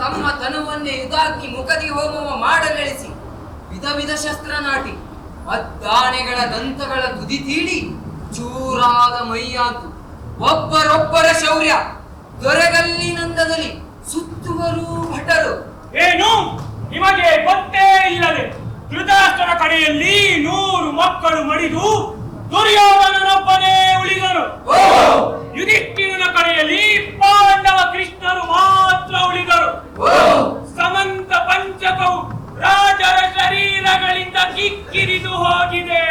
ತಮ್ಮ ತನುವನ್ನೇ ಇದಾಕಿ ಮುಖದಿ ಹೋಮವ ಮಾಡಗಳಿಸಿ ವಿಧ ವಿಧ ಶಸ್ತ್ರ ನಾಟಿ ಮದ್ದಾನೆಗಳ ದಂತಗಳ ತುದಿ ತೀಡಿ ಚೂರಾದ ಮೈಯಾತು. ಒಬ್ಬರೊಬ್ಬರ ಶೌರ್ಯ ದೊರೆಗಲ್ಲಿನಂದದಲ್ಲಿ ಸುತ್ತುವರು ಭಟರು. ಏನು? ನಿಮಗೆ ಗೊತ್ತೇ ಇಲ್ಲದೆ ಧೃತರಾಷ್ಟ್ರನ ಕಡೆಯಲ್ಲಿ ನೂರು ಮಕ್ಕಳು ಮಡಿದು ದುರ್ಯೋಧನನೊಬ್ಬನೇ ಉಳಿದರು ಯುಧಿಷ್ಠಿರನ ಕಡೆಯಲ್ಲಿ ಪಾಂಡವ ಕೃಷ್ಣರು ಮಾತ್ರ ಉಳಿದರು. ಸಮಂತ ಪಂಚಕವು ರಾಜರ ಶರೀರಗಳಿಂದ ಕಿಕ್ಕಿರಿದು ಹೋಗಿದೆ.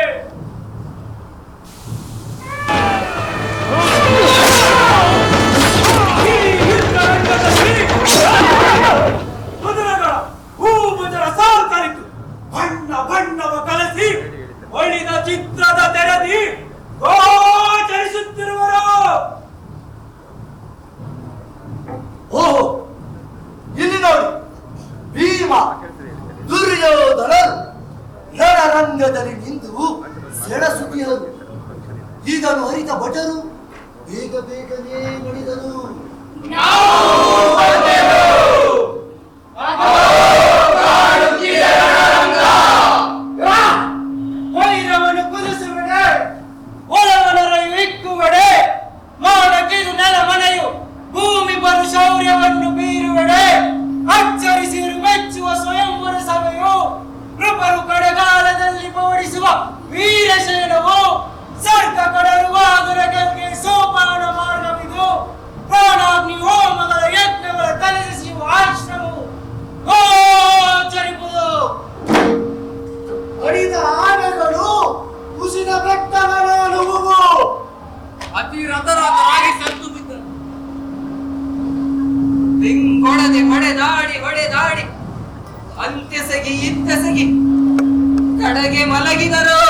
ಹೊಡೆದಾಡಿ ಹೊಡೆದಾಡಿ ಅಂತ್ಯಸಗಿ ಇತ್ತಸಗಿ ಕಡೆಗೆ ಮಲಗಿದರು.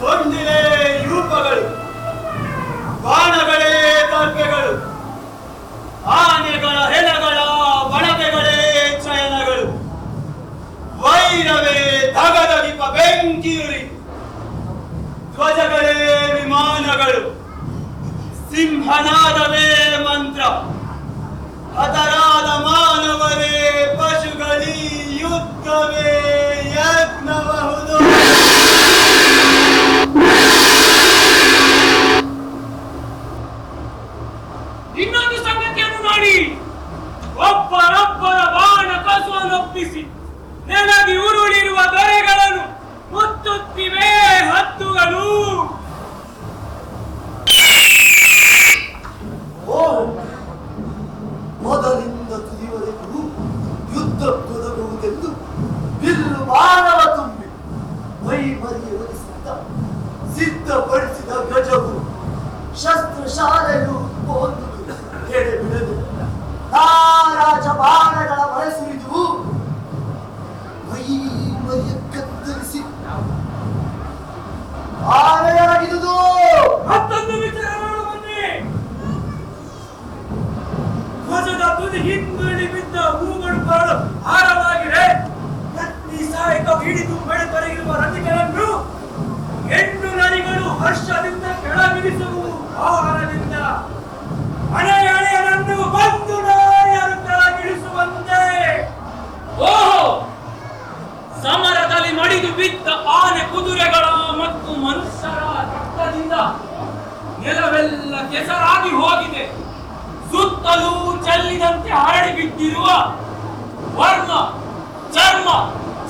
ಸೊಂದಿಲೆ ರೂಪಗಳು, ಬಾಣಗಳೇ ತರ್ಕೆಗಳು ಆನೆಗಳ ಹೆಣಗಳ ಬಳಕೆಗಳೇ ಚಯನಗಳು. ವೈರವೇ ದೀಪ ಬೆಂಕಿಯುರಿ, ಧ್ವಜಗಳೇ ವಿಮಾನಗಳು. ಸಿಂಹನಾದವೇ ಮಂತ್ರ ಹತರಾದ ಮಾನವರೇ ಪಶುಗಳೀ ಯುದ್ಧವೇ ಯಜ್ಞಬಹುದು ಎಲ್ಲ ಕೆಸರಾಗಿ ಹೋಗಿದೆ. ಸುತ್ತಲೂ ಚೆಲ್ಲಿದಂತೆ ಹರಡಿ ಬಿದ್ದಿರುವ ವರ್ಣ, ಚರ್ಮ,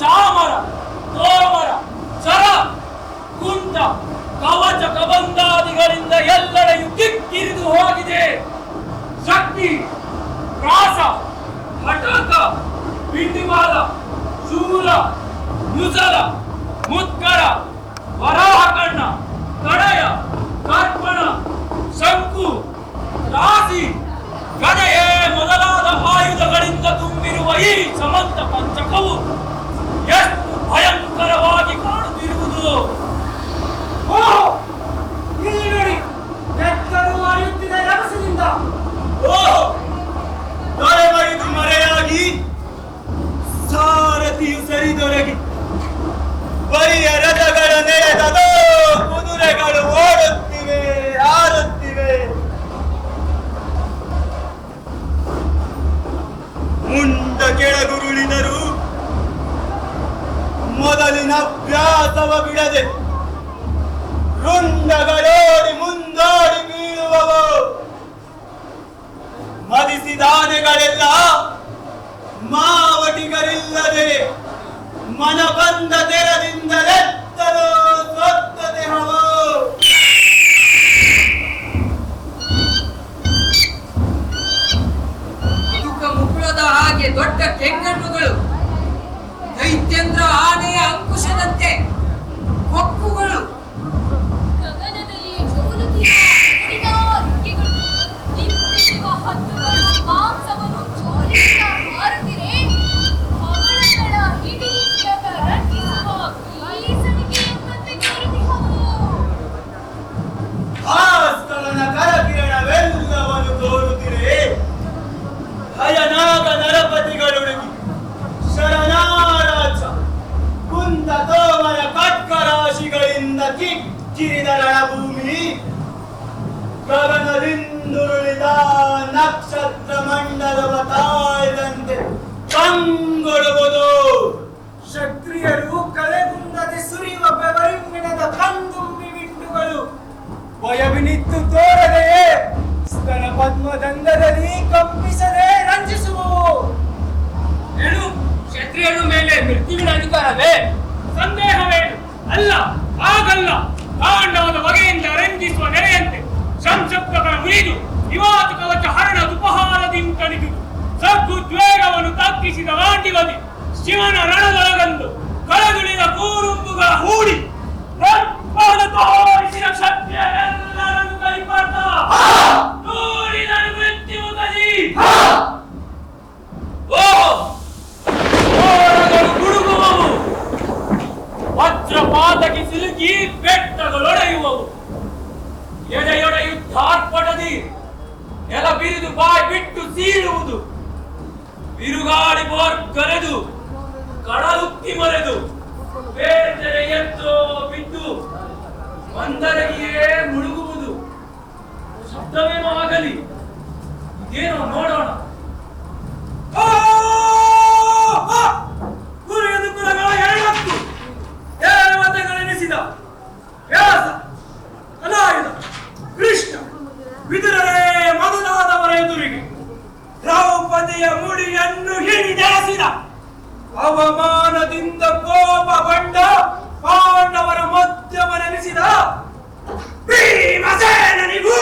ಚಾಮರ ತೋಮರ ಚರ, ಕುಂಟ, ಕವಚ ಕಬಂಧಾದಿಗಳಿಂದ ಎಲ್ಲೆಡೆಯು ಕಿಕ್ಕಿರಿದು ಹೋಗಿದೆ. ಶಕ್ತಿ ಪ್ರಾಸ ಹಠಾಕ ಪಿಂಡಿಮಾಲ ಶೂಲ ಮುಸಲ ಮುತ್ಕರ ವರಾಹ ಕರ್ಣಯ ಕರ್ಣ ಶಂಕು ರಾಶಿ ಗದೆಯೇ ಮೊದಲಾದ ಆಯುಧಗಳಿಂದ ತುಂಬಿರುವ ಈ ಸಮಂತ ಪಂಚಕವು ಎಷ್ಟು ಭಯಂಕರವಾಗಿ ಗಗನದಿಂದುರುಳಿದ ನಕ್ಷತ್ರ ಮಂಡಲವ ತಾಯ್ದಂತೆ ಕಂಗೊಡುವುದು. ಕ್ಷತ್ರಿಯರು ಕಳೆಗುಂದದೆ ಸುರಿಯುವ ಬೆವರಿಂಗಿಣದ ಕಂದುಂಬಿ ಬಿಂಡುಗಳು ಭಯವಿನಿತ್ತು ತೋರದೆ ಸ್ತನ ಪದ್ಮದಂಡದಲ್ಲಿ ಕಂಪಿಸದೆ ರಂಜಿಸುವವು. ಹೇಳು ಕ್ಷತ್ರಿಯರು ಮೇಲೆ ಮೃತ್ಯುವಿನ ಅಧಿಕಾರವೇ? ಸಂದೇಹವೇನು? ಅಲ್ಲ ಆಗಲ್ಲ ಕಾಂಡವದ ಬಗೆಯಿಂದ ರಂಜಿಸುವ ನೆರೆಯಂತೆ. ಸಂಸಪ್ತಗಳ ಉಳಿದು ಇವತ್ತು ಕವಚ ಹರಣ ದುಪಹಾರದಿಂದ ಸದ್ದು ದ್ವೇಗವನ್ನು ತಪ್ಪಿಸಿದ ವಾಂಡಿವದಿ ಶಿವನ ರಣದೊಳಗಂದು ಕಳೆದುಳಿದ ಕೂರುಂಬುಗಳ ಹೂಡಿ. ತೋರಿಸಿದ ಕ್ಷತ್ರಿಯರೆಲ್ಲರನ್ನು ಕೈಪಾಟ ದೂರಿದನು ಮೃತ್ಯುಮುಖದಿ ಓ! ಮೋಡಗಳು ಗುಡುಗುವವು. ವಜ್ರಪಾತಕ್ಕೆ ಸಿಲುಕಿ ಬೆಟ್ಟಗಳೊಡೆಯುವವು. ಎಡೆಯೊಡೆಯುತ್ತಾರ್ಪಡದಿ ನೆಲ ಬಿರಿದು ಬಾಯಿ ಬಿಟ್ಟು ಸೀಳುವುದು. ಬಿರುಗಾಳಿ ಬೋರ್ಗರೆದು ಕಡಲುಕ್ಕಿ ಮರೆದು ಬೇರೆ ಎತ್ತೋ ಬಿದ್ದು ಒಂದರಗಿಯೇ ಮುಳುಗುವುದು. ಶಬ್ದವೇನೋ ಆಗಲಿ, ಇದೇನೋ ನೋಡೋಣ. ಕುಲಗಳ ಎರಡತ್ತು ದೇವತೆಗಳೆನಿಸಿದ ವ್ಯಾಸ. ದ್ರೌಪದಿಯ ಮುಡಿಯನ್ನು ಹಿಡಿದಾಸಿದ ಅವಮಾನದಿಂದ ಕೋಪ ಬಂಡ ಪಾಂಡವರ ಮಧ್ಯಮನೆನಿಸಿದ ಭೀಮಸೇನನಿಗೂ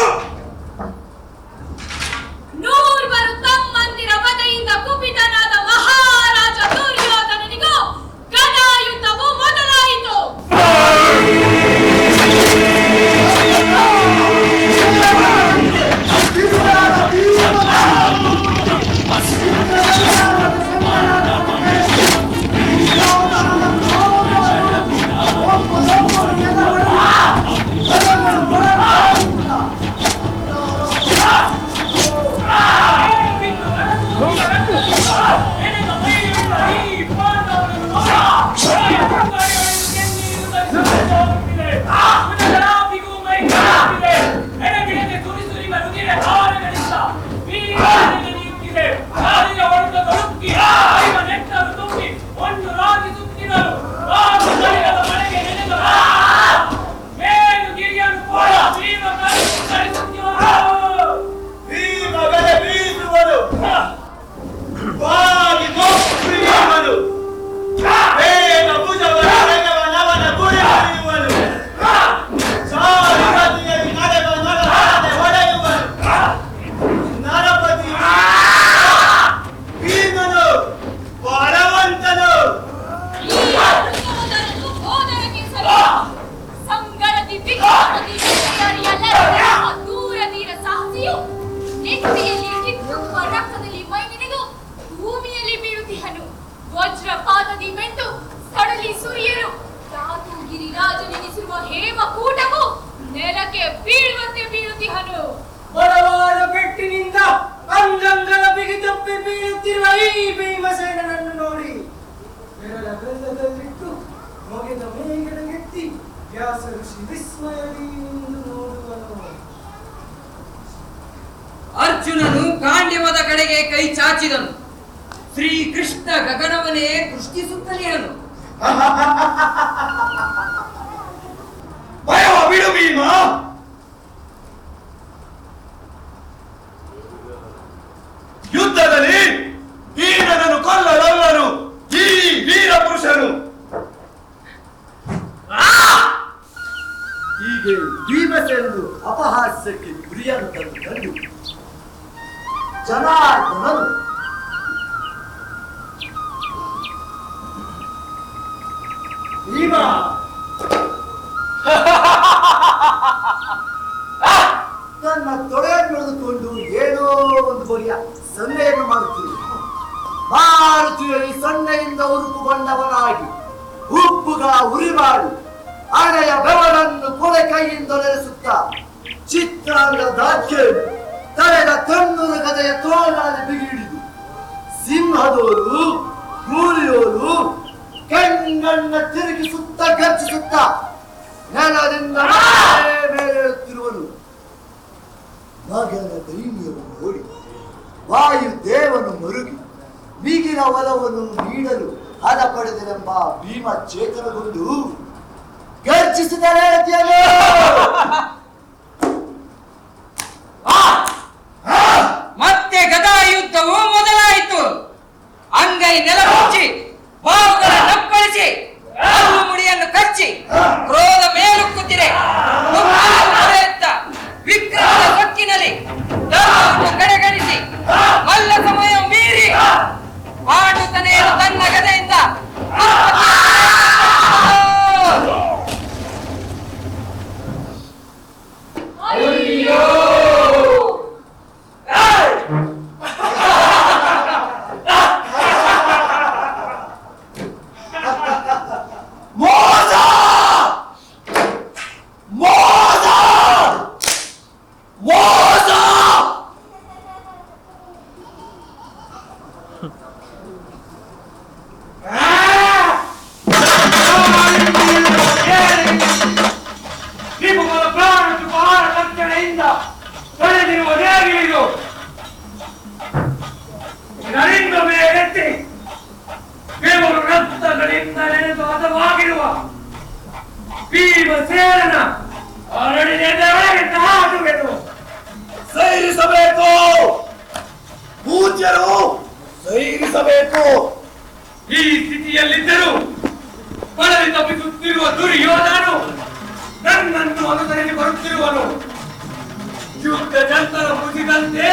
ಅರ್ಜುನನು ಕಾಂಡ್ಯವದ ಕಡೆಗೆ ಕೈ ಚಾಚಿದನು. ಶ್ರೀಕೃಷ್ಣ ಗಗನವನೇ ದೃಷ್ಟಿಸುತ್ತಲಿಯನು ಭಯ ಬಿಡು ಭೀಮ. ತನ್ನ ತೊಳೆ ಎಳೆದುಕೊಂಡು ಏನೋ ಒಂದು ಬಗೆಯ ಸನ್ನೆಯನ್ನು ಮಾಡುತ್ತೀರಿ. ಭಾರತೀಯರಿ ಸೊನ್ನೆಯಿಂದ ಉರುಪುಗೊಂಡವನಾಗಿ ಉಪ್ಪುಗ ಉರಿಮಾಡು ಹಣೆಯ ಬೆವರನ್ನು ಕೊಳೆ ಕೈಯಿಂದ ನೆಲೆಸುತ್ತ ಚಿತ್ರಾಂಗ ದಾಖ್ಯ ತಲೆದ ತನ್ನೂರು ಗದೆಯ ತೋಳಾದ ಬಿಗಿಡಿದು ಸಿಂಹದೋರು ಗೂಳಿಯೋರು ಕಣ್ಣನ್ನ ತಿರುಗಿಸುತ್ತ ಗರ್ಜಿಸುತ್ತ ನೆಲದಿಂದ ಮಗನ ದೈನ್ಯವನ್ನು ನೋಡಿ ವಾಯು ದೇವನು ಮರುಗಿ ಮೀಗಿನ ಒಲವನ್ನು ನೀಡಲು ಹದ ಪಡೆದನೆಂಬ ಭೀಮ ಚೇತನಗೊಂಡು ಗರ್ಜಿಸಿದರೆ ಭೀಮಸೇನನ ಅರಳಿನ ಒಳಗೆ ನಾಟುವೆನು ಸೈರಿಸಬೇಕು. ಪೂಜ್ಯರು ಸೈರಿಸಬೇಕು. ಈ ಸ್ಥಿತಿಯಲ್ಲಿದ್ದರೂ ಬಳಲಿ ತಪ್ಪಿಸುತ್ತಿರುವ ದುರ್ಯೋಧನು ನನ್ನನ್ನು ಅನುಸರಿಸಿ ಬರುತ್ತಿರುವನು. ಯುದ್ಧ ಜಂತರ ಮುಗಿದಂತೆ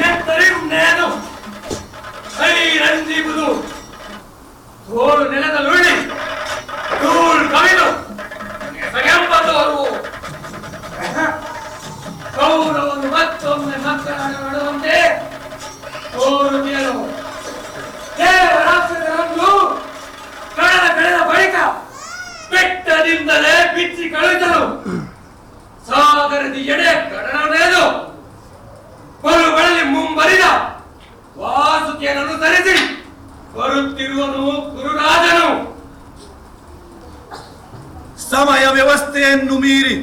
ನೆತ್ತರಿಯುಣ್ಣೆಯನು ಕೈರಂದಿಗುವುದು ತೋಳು ನೆಲದಲ್ಲುಳ್ಳಿ ಧೂಳು ಕವಿದು ಎಸಗೆಂಬದವರು ಕೌರವನ್ನು ಮತ್ತೊಮ್ಮೆ ಮಕ್ಕಳನ್ನು ನಡುವಂತೆ ತೋರುತ್ತಿಯನು ದೇವರಾಕ್ಷಸರನ್ನು ಕಳೆದ ಕಳೆದ ಬಳಿಕ ಬೆಟ್ಟದಿಂದಲೇ ಬಿಚ್ಚಿ ಕಳುಹಿಸಲು ಸಾಗರದ ಎಡೆ ಕಡಲನೆದು ಬರುಗಳಲ್ಲಿ ಮುಂಬರಿದ ವಾಸುಕಿಯನ್ನು ಅನುಸರಿಸಿ ಬರುತ್ತಿರುವನು ಗುರುರಾಜನು ಸಮಯ ವ್ಯವಸ್ಥೆಯನ್ನು ಮೀರಿ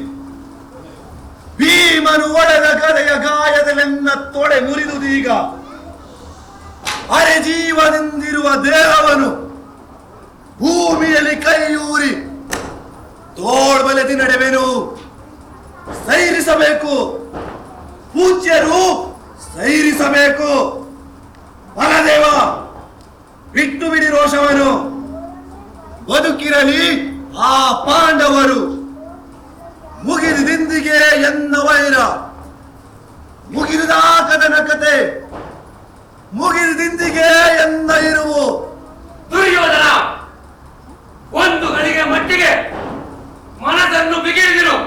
ಭೀಮನು ಒಡೆದ ಗದೆಯ ಗಾಯದಲೆನ್ನ ತೊಡೆ ಮುರಿದುದೀಗ ಅರೆ ಜೀವದಿಂದಿರುವ ದೇಹವನ್ನು ಭೂಮಿಯಲ್ಲಿ ಕೈಯೂರಿ ತೋಳ್ಬಲೆದಿ ನಡೆವೆನು. ಸೈರಿಸಬೇಕು. ಪೂಜ್ಯರು ಸೈರಿಸಬೇಕು. ಬಲದೇವ, ಬಿಟ್ಟು ಬಿಡಿ ರೋಷವನು ಬದುಕಿರಲಿ. ಆ ಪಾಂಡವರು ಮುಗಿದಿಂದಿಗೆ ಎನ್ನ ವೈರ. ಮುಗಿದ ಕದನ ಕತೆ. ಮುಗಿದಿಂದಿಗೆ ಎನ್ನ ಇರುವು. ದುರ್ಯೋಧನ ಒಂದು ಗಳಿಗೆ ಮಟ್ಟಿಗೆ ಮನದನ್ನು ಬಿಗಿರಿದಿರು.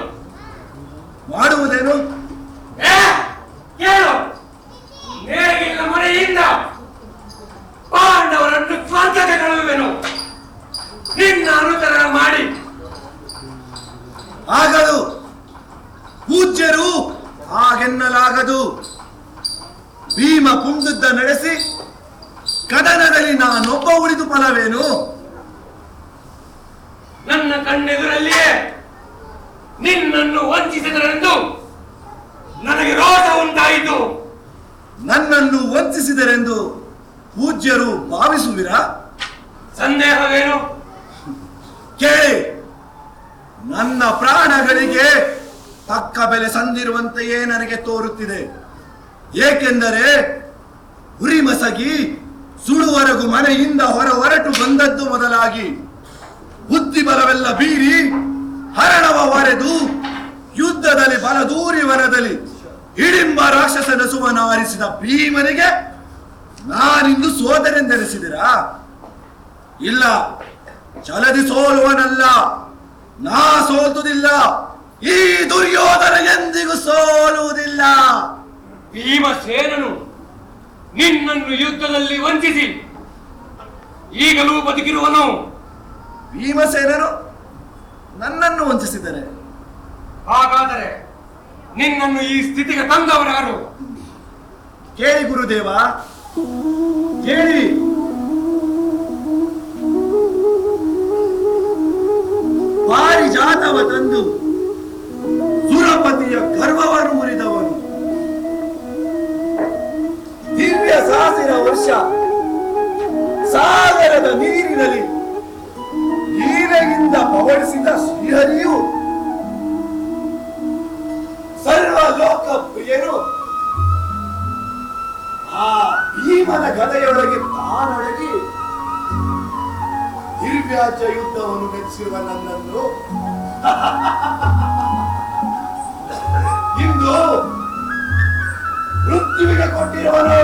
ಮಾಡುವುದೇನು? ಏ, ಕೇಳು. ನೇಗಿಲ ಮನೆಯಿಂದ ಪಾಂಡವರನ್ನು ಸ್ವರ್ಗಕ್ಕೆ ಕಳುವೆನು. ನಿನ್ನ ಅನುಸರಣ ನಡೆಸಿ ಕದನದಲ್ಲಿ ನಾನೊಬ್ಬ ಉಳಿದು ಫಲವೇನು? ನನ್ನ ಕಣ್ಣೆದುರಲ್ಲಿಯೇ ನಿನ್ನನ್ನು ವಂಚಿಸಿದರೆಂದು ನನಗೆ ರೋಷ ಉಂಟಾಯಿತು. ನನ್ನನ್ನು ವಂಚಿಸಿದರೆಂದು ಪೂಜ್ಯರು ಭಾವಿಸುವಿರಾ? ಸಂದೇಹವೇನು? ಕೇಳಿ. ನನ್ನ ಪ್ರಾಣಗಳಿಗೆ ತಕ್ಕ ಬೆಲೆ ಸಂದಿರುವಂತೆಯೇ ನನಗೆ ತೋರುತ್ತಿದೆ. ಏಕೆಂದರೆ ಸುಡುವರೆಗೂ ಮನೆಯಿಂದ ಹೊರ ಹೊರಟು ಬಂದದ್ದು ಮೊದಲಾಗಿ ಬುದ್ಧಿ ಬಲವೆಲ್ಲ ಬೀರಿ ಹರಣವ ಹೊರೆದು ಯುದ್ಧದಲ್ಲಿ ಬಲದೂರಿ ವನದಲ್ಲಿ ಹಿಡಿಂಬ ರಾಕ್ಷಸ ನಸುವನ್ನು ಆರಿಸಿದ ಭೀಮನಿಗೆ ನಾನಿಂದು ಸೋದರೆಂದೆನಿಸಿದಿರಾ? ಇಲ್ಲ, ಚಲದಿ ಸೋಲುವನಲ್ಲ, ನಾ ಸೋಲ್ತುದಿಲ್ಲ ಈ ದುರ್ಯೋಧನ ಎಂದಿಗೂ ಸೋಲುವುದಿಲ್ಲ. ಭೀಮಸೇನನು ನಿನ್ನನ್ನು ಯುದ್ಧದಲ್ಲಿ ವಂಚಿಸಿ. ಈಗಲೂ ಬದುಕಿರುವನು. ಭೀಮಸೇನರು ನನ್ನನ್ನು ವಂಚಿಸಿದರೆ. ಹಾಗಾದರೆ ನಿನ್ನನ್ನು ಈ ಸ್ಥಿತಿಗೆ ತಂದವರಾರು ಕೇಳಿ ಗುರುದೇವ. ಕೇಳಿ. ಪಾರಿಜಾತವ ತಂದು ಸುರಪತಿಯ ಗರ್ವವನ್ನು ಮುರಿದವನು ಸಾಸಿರ ವರ್ಷ. ಸಾಗರದ ನೀರಿನಲ್ಲಿ ನೀರೆಯಿಂದ ಪವಡಿಸಿದ ಶ್ರೀಹರಿಯು ಸರ್ವ ಲೋಕ ಪ್ರಿಯರು ಆ ಭೀಮನ ಗದೆಯೊಳಗೆ ತಾನೊಳಗಿ ದಿರ್ವ್ಯಾಜ ಯುದ್ಧವನ್ನು ಮೆಚ್ಚಿರುವ ನನ್ನನ್ನು. ಇಂದು ಮೃತ್ಯುವಿಗೆ ಕೊಟ್ಟಿರುವನು.